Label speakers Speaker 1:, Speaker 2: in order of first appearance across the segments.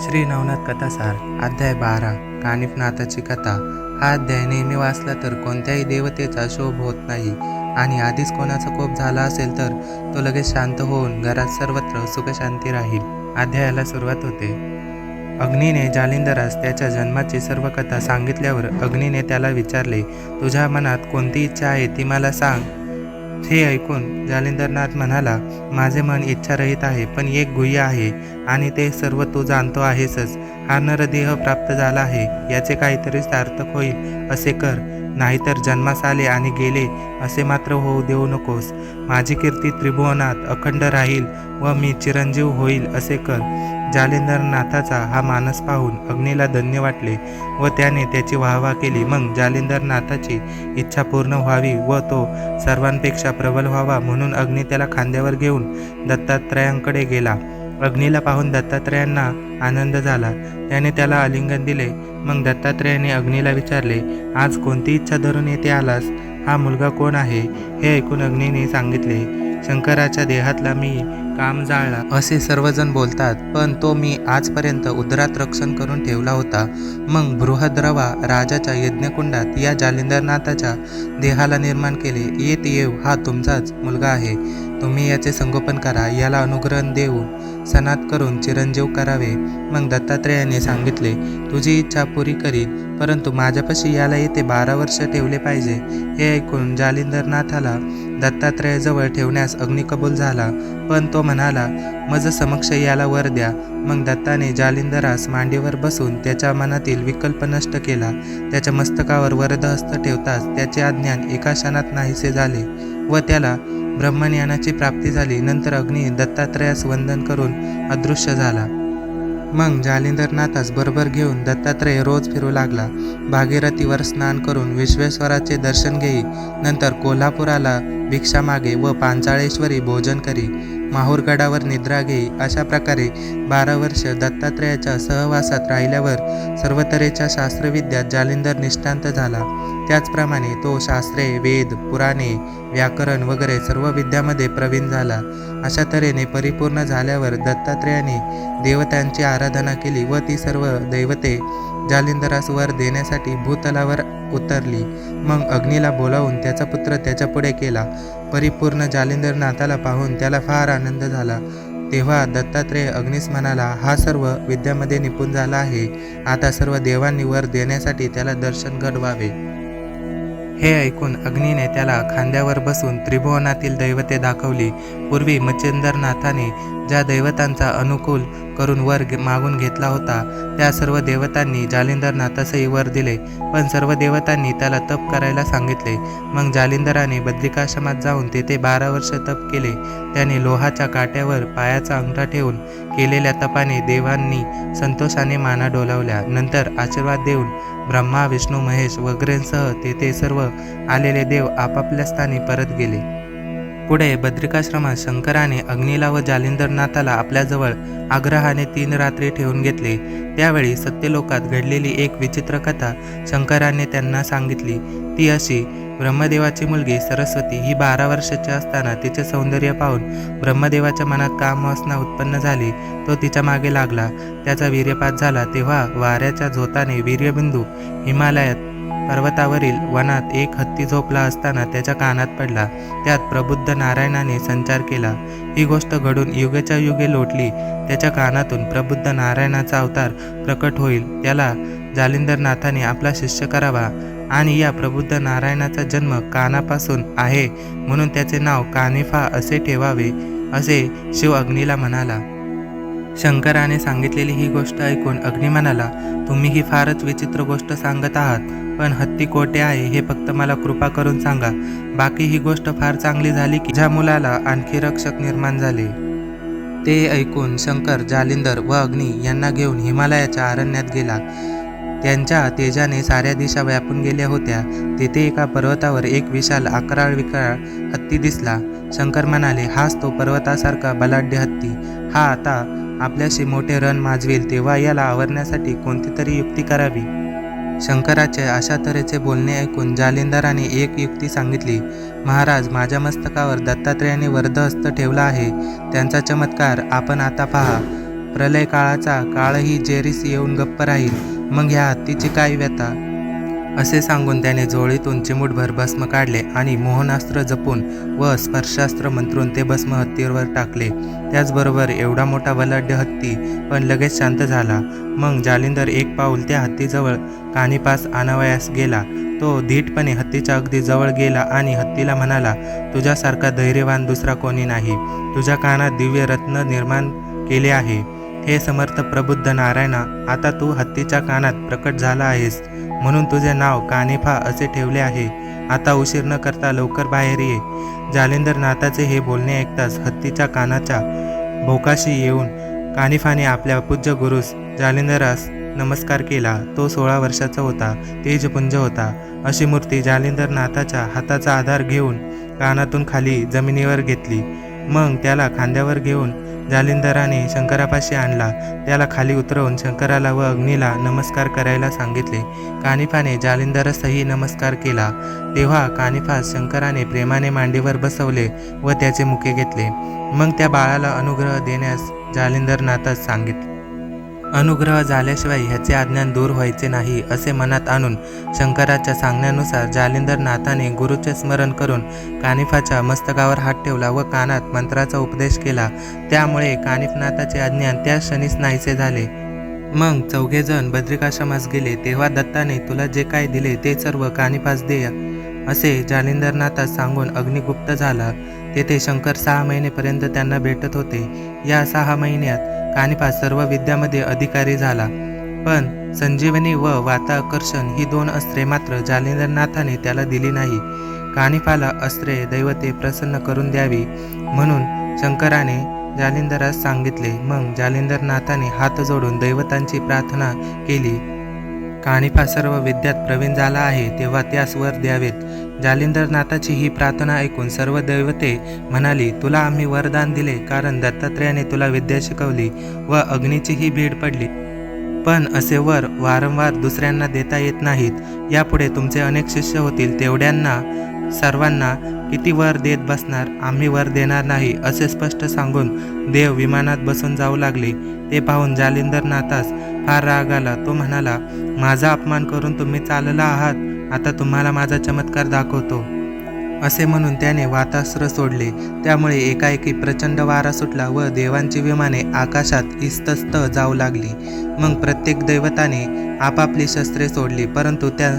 Speaker 1: श्री नवनाथ कथासार अध्याय बारा कानिफनाथाची कथा. हा अध्याय नेहमी वाचला तर कोणत्याही देवतेचा शोभ होत नाही. आणि आधीच कोणाचा कोप झाला असेल तर तो लगेच शांत होऊन घरात सर्वत्र सुखशांती राहील अध्यायाला सुरुवात होते. अग्नीने जालिंदरास त्याच्या जन्माची सर्व कथा सांगितल्यावर अग्नीने त्याला विचारले तुझ्या मनात कोणती इच्छा आहे ती मला सांग. हे ऐकून जालिंदरनाथ म्हणाला माझे मन इच्छारहित आहे पण एक गुह्य आहे आणि ते सर्व तू जाणतो आहेसच. हा नरदेह प्राप्त झाला आहे याचे काहीतरी सार्थक होईल असे कर. नाहीतर जन्मास आले आणि गेले असे मात्र होऊ देऊ नकोस. माझी कीर्ती त्रिभुवनात अखंड राहील व मी चिरंजीव होईल असे कर. जालिंदरनाथाचा हा मानस पाहून अग्नीला धन्य वाटले व त्याने त्याची वाहवा केली. मग जालिंदरनाथाची इच्छा पूर्ण व्हावी व तो सर्वांपेक्षा प्रबल व्हावा म्हणून अग्नी त्याला खांद्यावर घेऊन दत्तात्रयांकडे गेला. अग्नीला पाहून दत्तात्रयांना आनंद झाला. त्याने त्याला आलिंगन दिले. मग दत्तात्रयाने अग्नीला विचारले आज कोणती इच्छा धरून येथे आलास? हा मुलगा कोण आहे? हे ऐकून अग्नीने सांगितले शंकराच्या देहातला मी काम जाळला. असे सर्वजण बोलतात पण तो मी आजपर्यंत उदरात रक्षण करून ठेवला होता. मग बृहद्रवा राजाच्या यज्ञकुंडात या जालिंदरनाथाच्या देहाला निर्माण केले. येत येव हा तुमचाच मुलगा आहे. तुम्ही याचे संगोपन करा. याला अनुग्रह देऊ सनात करून चिरंजीव करावे. मग दत्तात्रेयाने सांगितले तुझी इच्छा पुरी करीन परंतु माझ्यापाशी याला येथे बारा वर्ष ठेवले पाहिजे. हे ऐकून जालिंदरनाथाला दत्तात्रेयाजवळ ठेवण्यास अग्नी कबूल झाला. पण तो म्हणाला मज समक्ष याला वर द्या. मग दत्ताने जालिंदरास मांडीवर बसून त्याच्या मनातील विकल्प नष्ट केला. त्याच्या मस्तकावर वरदहस्त ठेवताच त्याचे अज्ञान एका क्षणात नाहीसे झाले. व त्याला ब्रह्मज्ञानाची प्राप्ती झाली. नंतर अग्नी दत्तात्रयास वंदन करून अदृश्य झाला. मग जालिंदरनाथास बरोबर घेऊन दत्तात्रय रोज फिरू लागला. भागीरथीवर स्नान करून विश्वेश्वराचे दर्शन घेई. नंतर कोल्हापुराला भिक्षा मागे व पांचाळेश्वरी भोजन करी. माहूरगडावर निद्रा घेई अशा प्रकारे बारा वर्ष दत्तात्रयाच्या सहवासात राहिल्यावर सर्व तऱ्हेच्या शास्त्रविद्यात जालिंदर निष्ठांत झाला. त्याचप्रमाणे तो शास्त्रे वेद पुराणे व्याकरण वगैरे सर्व विद्यामध्ये प्रवीण झाला. अशा तऱ्हेने परिपूर्ण झाल्यावर दत्तात्रयाने देवतांची आराधना केली व ती सर्व दैवते जालिंदरास वर देण्यासाठी भूतलावर उतरली. मग अग्नीला बोलावून त्याचा पुत्र त्याच्या पुढे केला. परिपूर्ण जालिंदरनाथाला पाहून त्याला फार आनंद झाला. तेव्हा दत्तात्रेय अग्निस म्हणाला हा सर्व विद्यामध्ये निपुण झाला आहे. आता सर्व देवांनी वर देण्यासाठी त्याला दर्शन घडवावे. हे ऐकून अग्नीने त्याला खांद्यावर बसून त्रिभुवनातील दैवते दाखवली. पूर्वी मच्छिंदरनाथाने ज्या दैवतांचा अनुकूल करून वर मागून घेतला होता त्या सर्व देवतांनी जालिंदरनाथासही वर दिले. पण सर्व देवतांनी त्याला तप करायला सांगितले. मग जालिंदराने बद्रिकाश्रमात जाऊन तेथे बारा वर्ष तप केले. त्याने लोहाच्या काट्यावर पायाचा अंगठा ठेवून केलेल्या तपाने देवांनी संतोषाने माना डोलावल्या. नंतर आशीर्वाद देऊन ब्रह्मा विष्णू महेश वगैरेंसह तेथे सर्व आलेले देव आपापल्या स्थानी परत गेले. पुढे बद्रिकाश्रमात शंकराने अग्नीला व जालिंदरनाथाला आपल्याजवळ आग्रहाने तीन रात्री ठेवून घेतले. त्यावेळी सत्यलोकात घडलेली एक विचित्र कथा शंकराने त्यांना सांगितली. ती अशी ब्रह्मदेवाची मुलगी सरस्वती ही बारा वर्षाची असताना तिचे सौंदर्य पाहून ब्रह्मदेवाच्या मनात कामवासना उत्पन्न झाली. तो तिच्यामागे लागला. त्याचा वीर्यपात झाला तेव्हा वाऱ्याच्या झोताने वीर्यबिंदू हिमालयात पर्वतावरील वनात एक हत्ती झोपला असताना त्याच्या कानात पडला. त्यात प्रबुद्ध नारायणाने संचार केला. ही गोष्ट घडून युगेच्या युगे लोटली. त्याच्या कानातून प्रबुद्ध नारायणाचा अवतार प्रकट होईल. त्याला जालिंदरनाथाने आपला शिष्य करावा. आणि या प्रबुद्ध नारायणाचा जन्म कानापासून आहे म्हणून त्याचे नाव कानिफा असे ठेवावे असे शिव अग्नीला म्हणाला. शंकराने सांगितलेली ही गोष्ट ऐकून अग्नी म्हणाला तुम्ही ही फारच विचित्र गोष्ट सांगत आहात पण हत्ती कोठे आहे हे फक्त मला कृपा करून सांगा. बाकी ही गोष्ट फार चांगली झाली की ज्या मुलाला आणखी रक्षक निर्माण झाले. ते ऐकून शंकर जालिंदर व अग्नी यांना घेऊन हिमालयाच्या अरण्यात गेला. त्यांच्या तेजाने साऱ्या दिशा व्यापून गेल्या होत्या. तेथे एका पर्वतावर एक विशाल आकराळ विकराळ हत्ती दिसला. शंकर म्हणाले हाच तो पर्वतासारखा बलाढ्य हत्ती. हा आता आपल्याशी मोठे रण माजवेल तेव्हा याला आवरण्यासाठी कोणती तरी युक्ती करावी. शंकराचे अशा तऱ्हेचे बोलणे ऐकून जालिंदराने एक युक्ती सांगितली. महाराज माझ्या मस्तकावर दत्तात्रेयाने वर्धहस्त ठेवला आहे. त्यांचा चमत्कार आपण आता पहा. प्रलय काळाचा काळही जेरीस येऊन गप्प राहील. मग ह्या हत्तीची काय व्यथा? असे सांगून त्याने जोळीतून चिमूटभर भस्म काढले आणि मोहनास्त्र जपून व स्पर्शास्त्र मंत्रून ते भस्म हत्तीवर टाकले. त्याचबरोबर एवढा मोठा बलाढ्य हत्ती पण लगेच शांत झाला. मग जालिंदर एक पाऊल त्या हत्तीजवळ कानिपास आणावयास गेला. तो धीटपणे हत्तीच्या अगदी जवळ गेला आणि हत्तीला म्हणाला तुझ्यासारखा धैर्यवान दुसरा कोणी नाही. तुझ्या कानात दिव्य रत्न निर्माण केले आहे. हे समर्थ प्रबुद्ध नारायणा आता तू हत्तीच्या कानात प्रकट झाला आहेस म्हणून तुझे नाव कानिफा असे ठेवले आहे. आता उशीर न करता लवकर बाहेर ये. जालिंदर नाथाचे हे बोलणे ऐकताच हत्तीच्या कानाच्या भोकाशी येऊन कानिफाने आपल्या पूज्य गुरुस जालिंदरास नमस्कार केला. तो सोळा वर्षाचा होता तेजपुंज होता. अशी मूर्ती जालिंदर नाथाच्या हाताचा आधार घेऊन कानातून खाली जमिनीवर घेतली. मग त्याला खांद्यावर घेऊन जालिंदराने शंकरापाशी आणला. त्याला खाली उतरवून शंकराला व अग्नीला नमस्कार करायला सांगितले. कानिफाने जालिंदरासही नमस्कार केला. तेव्हा कानिफास शंकराने प्रेमाने मांडीवर बसवले व त्याचे मुके घेतले. मग त्या बाळाला अनुग्रह देण्यास जालिंदरनाथच सांगितले. अनुग्रह झाल्याशिवाय ह्याचे अज्ञान दूर व्हायचे नाही असे मनात आणून शंकराच्या सांगण्यानुसार जालिंदर नाथाने गुरुचे स्मरण करून कानिफाच्या मस्तकावर हात ठेवला व कानात मंत्राचा उपदेश केला. त्यामुळे कानिफनाथाचे अज्ञान त्या क्षणीच नाहीसे झाले. मग चौघेजण बद्रिकाश्रमास गेले. तेव्हा दत्ताने तुला जे काय दिले ते सर्व कानिफास दे असे जालिंदरनाथास सांगून अग्निगुप्त झाला. तेथे शंकर सहा महिनेपर्यंत त्यांना भेटत होते. या सहा महिन्यात कानिफा सर्व विद्यामध्ये अधिकारी झाला. पण संजीवनी व वाताकर्षण ही दोन अस्त्रे मात्र जालिंदरनाथाने त्याला दिली नाही. कानिफाला अस्त्रे दैवते प्रसन्न करून द्यावी म्हणून शंकराने जालिंदरास सांगितले. मग जालिंदरनाथाने हात जोडून दैवतांची प्रार्थना केली. कानिफा सर्व विद्यात प्रवीण झाला आहे तेव्हा त्यास वर द्यावेत. जालिंदरनाथाची ही प्रार्थना ऐकून सर्व दैवते म्हणाली तुला आम्ही वरदान दिले कारण दत्तात्रेयाने तुला विद्या शिकवली व अग्नीचीही भीड पडली. पण असे वर वारंवार दुसऱ्यांना देता येत नाहीत. यापुढे तुमचे अनेक शिष्य होतील तेवढ्यांना सर्वांना किती वर देत बसणार आम्ही वर देणार नाही असे स्पष्ट सांगून देव विमानात बसून जाऊ लागले. ते पाहून जालिंदरनाथास फार राग आला. तो म्हणाला माझा अपमान करून तुम्ही चालला आहात? आता तुम्हाला माझा चमत्कार दाखवतो. असे म्हणून त्याने वातास्त्र सोडले. त्यामुळे एकाएकी प्रचंड वारा सुटला व देवांची विमाने आकाशात इस्तस्त जाऊ लागली. मग प्रत्येक दैवताने आपापली शस्त्रे सोडली परंतु त्या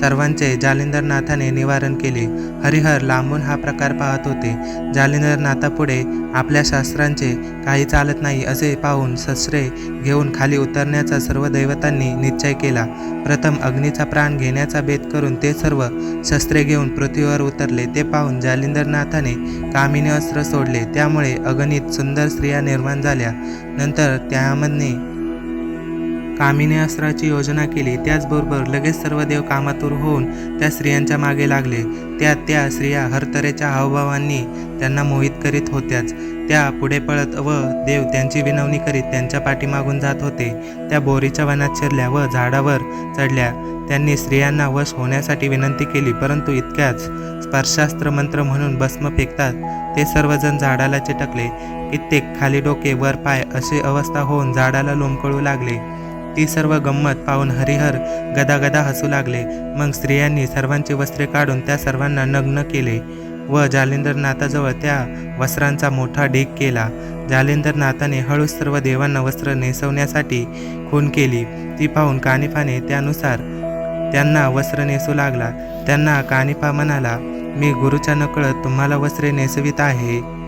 Speaker 1: सर्वांचे जालिंदरनाथाने निवारण केले. हरिहर लांबून हा प्रकार पाहत होते. जालिंदरनाथापुढे आपल्या शास्त्रांचे काही चालत नाही असे पाहून शस्त्रे घेऊन खाली उतरण्याचा सर्व दैवतांनी निश्चय केला. प्रथम अग्नीचा प्राण घेण्याचा बेत करून ते सर्व शस्त्रे घेऊन पृथ्वीवर उतरले. ते पाहून जालिंदरनाथाने कामिनी अस्त्र सोडले. त्यामुळे अगणित सुंदर स्त्रिया निर्माण झाल्या. नंतर त्यामध्ये कामिनी अस्त्राची योजना केली. त्याचबरोबर लगेच सर्व देव कामातूर होऊन त्या स्त्रियांच्या मागे लागले. त्या त्या स्त्रिया हरतऱ्हेच्या हावभावांनी त्यांना मोहित करीत होत्याच. त्या पुढे पळत व देव त्यांची विनवणी करीत त्यांच्या पाठीमागून जात होते. त्या बोरीच्या वनात शिरल्या व झाडावर चढल्या. त्यांनी स्त्रियांना वश होण्यासाठी विनंती केली परंतु इतक्याच स्पर्शास्त्र मंत्र म्हणून भस्म फेकतात ते सर्वजण झाडाला चिटकले. कित्येक खाली डोके वर पाय अशी अवस्था होऊन झाडाला लोंबकळू लागले. ती सर्व गंमत पाहून हरिहर गदागदा हसू लागले. मग स्त्रियांनी सर्वांची वस्त्रे काढून त्या सर्वांना नग्न केले व जालिंदरनाथाजवळ त्या वस्त्रांचा मोठा ढीक केला. जालिंदरनाथाने हळूच सर्व देवांना वस्त्र नेसवण्यासाठी खून केली. ती पाहून कानिफाने त्यानुसार त्यांना वस्त्र नेसू लागला. त्यांना कानिफा म्हणाला मी गुरुच्या नकळत तुम्हाला वस्त्रे नेसवित आहे.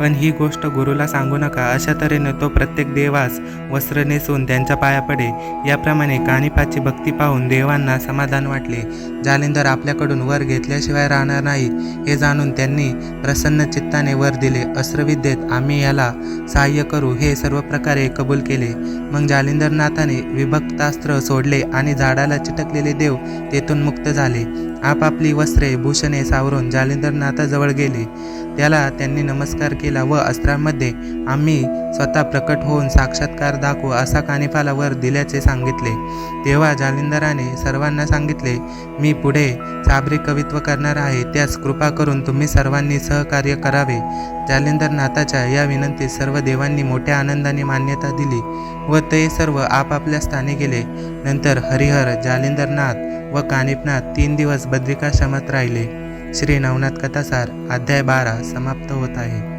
Speaker 1: पण ही गोष्ट गुरुला सांगू नका. अशा तऱ्हेने तो प्रत्येक देवास वस्त्र नेसून त्यांच्या पाया पडे. याप्रमाणे कानिपाची भक्ती पाहून देवांना समाधान वाटले. जालिंदर आपल्याकडून वर घेतल्याशिवाय राहणार नाही हे जाणून त्यांनी प्रसन्न चित्ताने वर दिले. अस्त्रविद्येत आम्ही याला सहाय्य करू हे सर्व प्रकारे कबूल केले. मग जालिंदरनाथाने विभक्तास्त्र सोडले आणि झाडाला चिटकलेले देव तेथून मुक्त झाले. आपापली वस्त्रे भूषणे सावरून जालिंदरनाथाजवळ गेले. त्याला त्यांनी नमस्कार केला व अस्त्रांमध्ये आम्ही स्वतः प्रकट होऊन साक्षात्कार दाखवू असा कानिफाला वर दिल्याचे सांगितले. तेव्हा जालिंदराने सर्वांना सांगितले मी पुढे साबरी कवित्व करणार आहे. त्यास कृपा करून तुम्ही सर्वांनी सहकार्य करावे. जालिंदर नाथाच्या या विनंतीस सर्व देवांनी मोठ्या आनंदाने मान्यता दिली व ते सर्व आपापल्या स्थानी गेले. नंतर हरिहर जालिंदरनाथ व कानिपनाथ तीन दिवस बद्रिकाश्रमात राहिले. श्री नवनाथ कथासार अध्याय बारा समाप्त होत आहे.